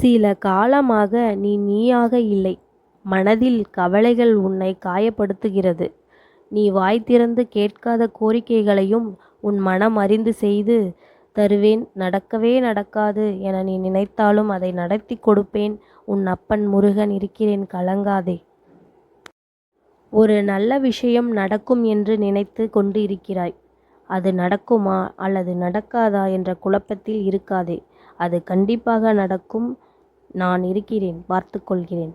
சில காலமாக நீ நீயாக இல்லை. மனதில் கவலைகள் உன்னை காயப்படுத்துகிறது. நீ வாய் திறந்து கேட்காத கோரிக்கைகளையும் உன் மனம் அறிந்து செய்து தருவேன் நடக்கவே நடக்காது என நீ நினைத்தாலும் அதை நடத்திக் கொடுப்பேன் உன் அப்பன் முருகன் இருக்கிறேன் கலங்காதே. ஒரு நல்ல விஷயம் நடக்கும் என்று நினைத்து கொண்டு இருக்கிறாய். அது நடக்குமா அல்லது நடக்காதா என்ற குழப்பத்தில் இருக்காதே. அது கண்டிப்பாக நடக்கும் நான் இருக்கிறேன் பார்த்து கொள்கிறேன்.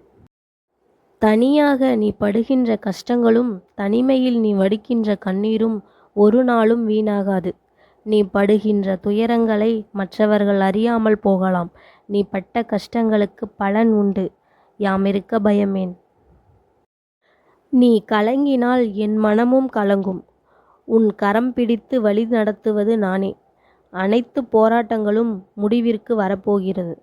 தனியாக நீ படுகின்ற கஷ்டங்களும் தனிமையில் நீ வடிக்கின்ற கண்ணீரும் ஒரு நாளும் வீணாகாது. நீ படுகின்ற துயரங்களை மற்றவர்கள் அறியாமல் போகலாம். நீ பட்ட கஷ்டங்களுக்கு பலன் உண்டு. யாமிருக்க பயமேன்? நீ கலங்கினால் என் மனமும் கலங்கும். உன் கரம் பிடித்து வழி நடத்துவது நானே. அனைத்து போராட்டங்களும் முடிவிற்கு வரப்போகிறது.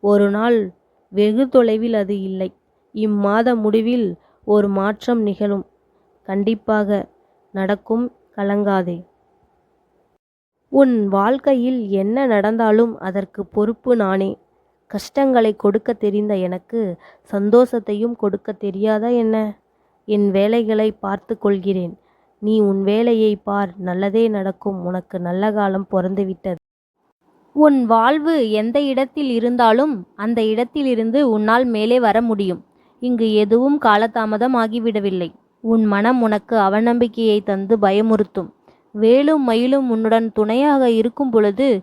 ஒரு நாள் வெகு தொலைவில் அது இல்லை. இம்மாத முடிவில் ஒரு மாற்றம் நிகழும். கண்டிப்பாக நடக்கும் கலங்காதே. உன் வாழ்க்கையில் என்ன நடந்தாலும் அதற்கு பொறுப்பு நானே. கஷ்டங்களை கொடுக்க தெரிந்த எனக்கு சந்தோஷத்தையும் கொடுக்க தெரியாதா என்ன? என் வேலைகளை பார்த்து கொள்கிறேன். நீ உன் வேலையை பார் நல்லதே நடக்கும் உனக்கு நல்ல காலம் பொறந்துவிட்டது. உன் வாழ்வு எந்த இடத்தில் இருந்தாலும் அந்த இடத்திலிருந்து உன்னால் மேலே வர முடியும். இங்கு எதுவும் காலதாமதம் ஆகிவிடவில்லை. உன் மனம் உனக்கு அவநம்பிக்கையை தந்து பயமுறுத்தும். வேலும் மயிலும் உன்னுடன் துணையாக இருக்கும் பொழுது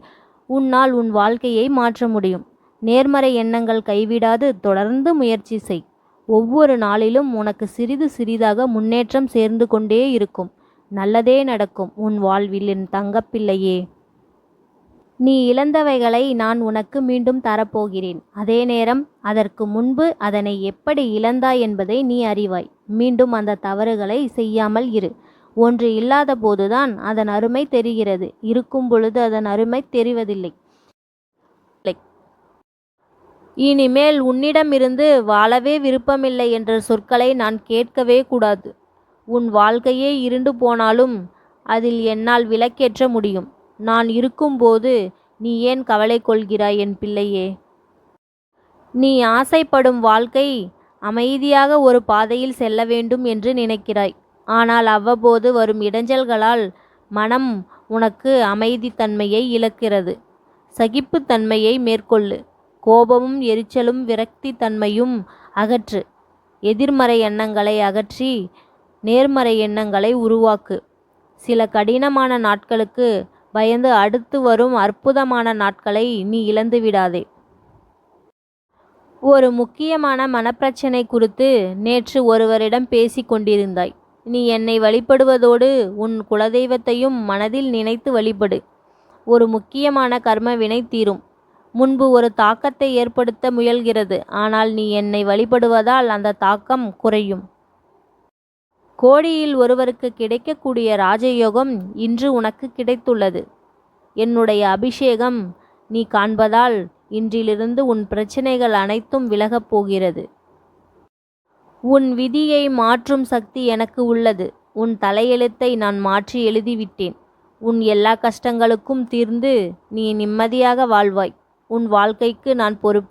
உன்னால் உன் வாழ்க்கையை மாற்ற முடியும். நேர்மறை எண்ணங்கள் கைவிடாது தொடர்ந்து முயற்சி செய். ஒவ்வொரு நாளிலும் உனக்கு சிறிது சிறிதாக முன்னேற்றம் சேர்ந்து கொண்டே இருக்கும். நல்லதே நடக்கும் உன் வாழ்வில் என் தங்கப்பிள்ளையே. நீ இழந்தவைகளை நான் உனக்கு மீண்டும் தரப்போகிறேன். அதே நேரம் அதற்கு முன்பு அதனை எப்படி இழந்தாய் என்பதை நீ அறிவாய். மீண்டும் அந்த தவறுகளை செய்யாமல் இரு. ஒன்று இல்லாத போதுதான் அதன் அருமை தெரிகிறது. இருக்கும் பொழுது அதன் அருமை தெரிவதில்லை. இனிமேல் உன்னிடமிருந்து வாழவே விருப்பமில்லை என்ற சொற்களை நான் கேட்கவே கூடாது. உன் வாழ்க்கையே இருண்டு போனாலும் அதில் என்னால் விளக்கேற்ற முடியும். நான் இருக்கும்போது நீ ஏன் கவலை கொள்கிறாய் என் பிள்ளையே? நீ ஆசைப்படும் வாழ்க்கை அமைதியாக ஒரு பாதையில் செல்ல வேண்டும் என்று நினைக்கிறாய். ஆனால் அவ்வப்போது வரும் இடைஞ்சல்களால் மனம் உனக்கு அமைதித்தன்மையை இழக்கிறது. சகிப்புத்தன்மையை மேற்கொள்ளு. கோபமும் எரிச்சலும் விரக்தி தன்மையும் அகற்று. எதிர்மறை எண்ணங்களை அகற்றி நேர்மறை எண்ணங்களை உருவாக்கு. சில கடினமான நாட்களுக்கு பயந்து அடுத்து வரும் அற்புதமான நாட்களை நீ இழந்துவிடாதே. ஒரு முக்கியமான மனப்பிரச்சனை குறித்து நேற்று ஒருவரிடம் பேசிக் கொண்டிருந்தாய். நீ என்னை வழிபடுவதோடு உன் குலதெய்வத்தையும் மனதில் நினைத்து வழிபடு. ஒரு முக்கியமான கர்மவினை தீரும். முன்பு ஒரு தாக்கத்தை ஏற்படுத்த முயல்கிறது. ஆனால் நீ என்னை வழிபடுவதால் அந்த தாக்கம் குறையும். கோடியில் ஒருவருக்கு கிடைக்கக்கூடிய ராஜயோகம் இன்று உனக்கு கிடைத்துள்ளது. என்னுடைய அபிஷேகம் நீ காண்பதால் இன்றிலிருந்து உன் பிரச்சனைகள் அனைத்தும் விலகப் போகிறது. உன் விதியை மாற்றும் சக்தி எனக்கு உள்ளது. உன் தலையெழுத்தை நான் மாற்றி எழுதிவிட்டேன். உன் எல்லா கஷ்டங்களுக்கும் தீர்ந்து நீ நிம்மதியாக வாழ்வாய். உன் வாழ்க்கைக்கு நான் பொறுப்பு.